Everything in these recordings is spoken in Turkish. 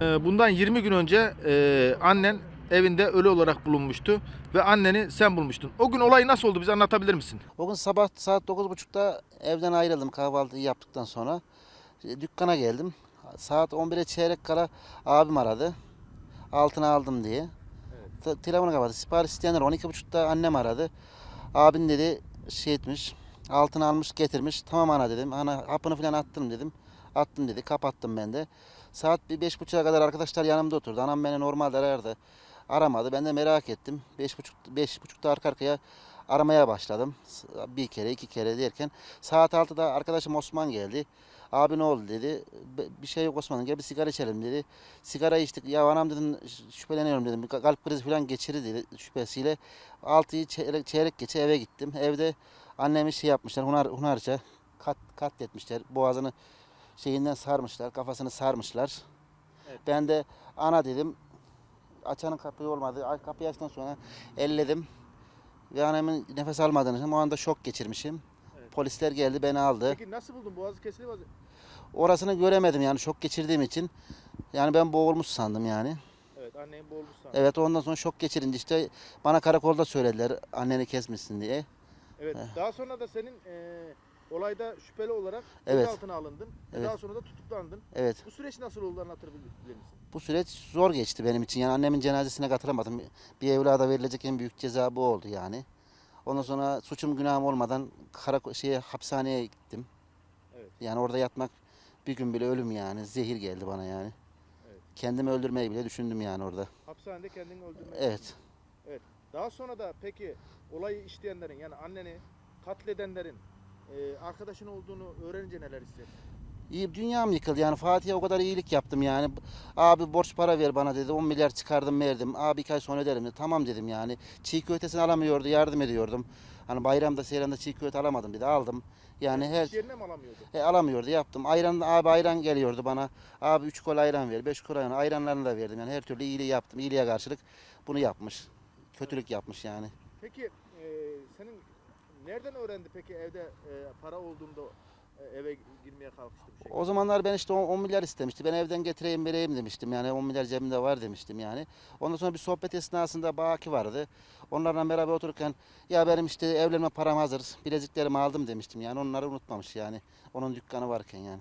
Ee, Bundan 20 gün önce e, annen evinde ölü olarak bulunmuştu ve anneni sen bulmuştun. O gün olay nasıl oldu bize anlatabilir misin? O gün sabah saat 9.30'da evden ayrıldım kahvaltıyı yaptıktan sonra. E, Dükkana geldim. Saat 11'e çeyrek kala abim aradı. Altına aldım diye. Te- Telefonu kapattı. Sipariş isteyenler 12.30'da annem aradı. Abin dedi şey etmiş. Altına almış getirmiş. Tamam ana dedim. Ana hapını falan attım dedim. Attım dedi. Kapattım ben de. Saat bir beş buçuğa kadar arkadaşlar yanımda oturdu. Anam beni normalde arardı. Aramadı. Ben de merak ettim. Beş buçuk, beş buçukta arka arkaya aramaya başladım. Bir kere iki kere derken saat 6'da arkadaşım Osman geldi. Abi ne oldu dedi. "Be- Bir şey yok Osman gel bir sigara içelim dedi. Sigara içtik. Ya anam dedim şüpheleniyorum dedim. Kalp krizi falan geçirir dedi şüphesiyle. 6'yı çeyrek, çeyrek geçe eve gittim. Evde annemi şey yapmışlar. Hunar, hunarca kat, katletmişler. Boğazını şeyinden sarmışlar. Kafasını sarmışlar. Evet. Ben de ana dedim. Açanın kapıyı olmadı. Kapıyı açtıktan sonra elledim. Ve annemin nefes almadığını o anda şok geçirmişim. Evet. Polisler geldi beni aldı. Peki nasıl buldun? Boğazı kesildi mi? Orasını göremedim yani şok geçirdiğim için. Yani ben boğulmuş sandım yani. Evet annenin boğulmuş Evet ondan sonra şok geçirince işte bana karakolda söylediler anneni kesmişsin diye. Evet. Daha sonra da senin e, olayda şüpheli olarak Evet. gözaltına alındın. Evet. Daha sonra da tutuklandın. Evet Bu süreç nasıl oldu anlatabilir misin? bu süreç zor geçti benim için. Yani annemin cenazesine katılamadım. Bir evlada verilecek en büyük ceza bu oldu yani. Ondan sonra suçum günahım olmadan kara şeye hapishaneye gittim. Evet. Yani orada yatmak bir gün bile ölüm yani. Zehir geldi bana yani. Evet. Kendimi öldürmeyi bile düşündüm yani orada. Hapishanede kendini öldürmek. Evet. Daha sonra da peki olayı işleyenlerin yani anneni katledenlerin e, arkadaşın olduğunu öğrenince neler hissettin? İyi, dünyam yıkıldı yani Fatih'e o kadar iyilik yaptım yani. Abi borç para ver bana dedi 10 milyar çıkardım verdim. Abi iki ay sonra öderim dedi. Tamam dedim yani. Çiğ köftesini alamıyordu yardım ediyordum. Hani bayramda seyranda çiğ köfte alamadım dedi aldım. Yani her İş yerine mi alamıyordu? e, alamıyordu yaptım. Ayran abi ayran geliyordu bana. Abi 3 kol ayran ver 5 kol ayran ayranlarını da verdim. Yani her türlü iyiliği yaptım. İyiliğe karşılık bunu yapmış. Kötülük yapmış yani. Peki e, senin nereden öğrendi peki evde e, para olduğunda e, eve girmeye kalkıştı bu şekilde? O zamanlar ben işte 10, 10 milyar istemişti. Ben evden getireyim vereyim demiştim. Yani 10 milyar cebimde var demiştim yani. Ondan sonra bir sohbet esnasında Baki vardı. Onlarla beraber otururken ya benim işte evlenme param hazır. Bileziklerimi aldım demiştim yani. Onları unutmamış yani. Onun dükkanı varken yani.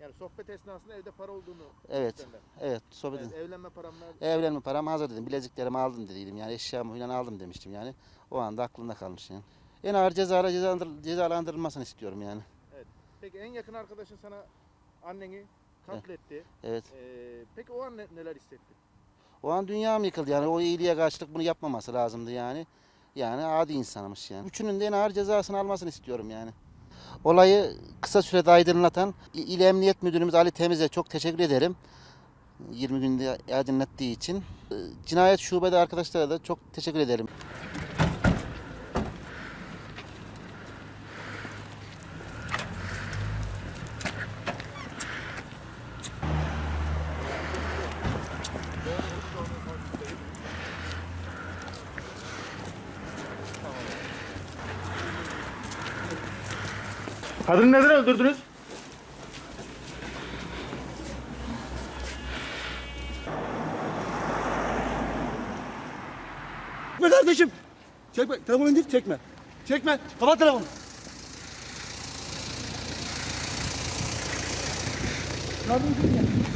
Yani sohbet esnasında evde para olduğunu Evet. senden. Evet sohbet Evet, evlenme param nerede? Evlenme param hazır dedim. Bileziklerimi aldım dediydim. Yani eşyamı falan aldım demiştim yani. O anda aklımda kalmış yani. En ağır cezara cezalandır- cezalandırılmasını istiyorum yani. Peki en yakın arkadaşın sana anneni katletti. Evet. E, peki o an ne- neler hissetti? O an dünyam yıkıldı yani o iyiliğe karşılık bunu yapmaması lazımdı yani. Yani adi insanmış yani. Üçünün de en ağır cezasını almasını istiyorum yani. Olayı kısa sürede aydınlatan İ- İl Emniyet Müdürümüz Ali Temiz'e çok teşekkür ederim. 20 günde aydınlattığı için. Ee, Cinayet şubede arkadaşlara da çok teşekkür ederim. Kadını neden öldürdünüz? Çekme kardeşim. Çekme. Telefonu indir. Çekme. Çekme. Kapat telefonu. Ne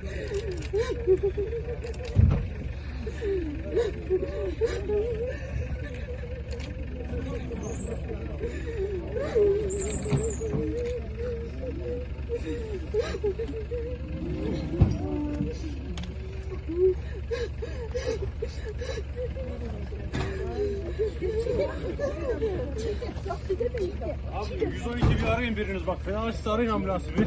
Abi 112 bir arayın biriniz bak. Fena arayın ambulansı bir.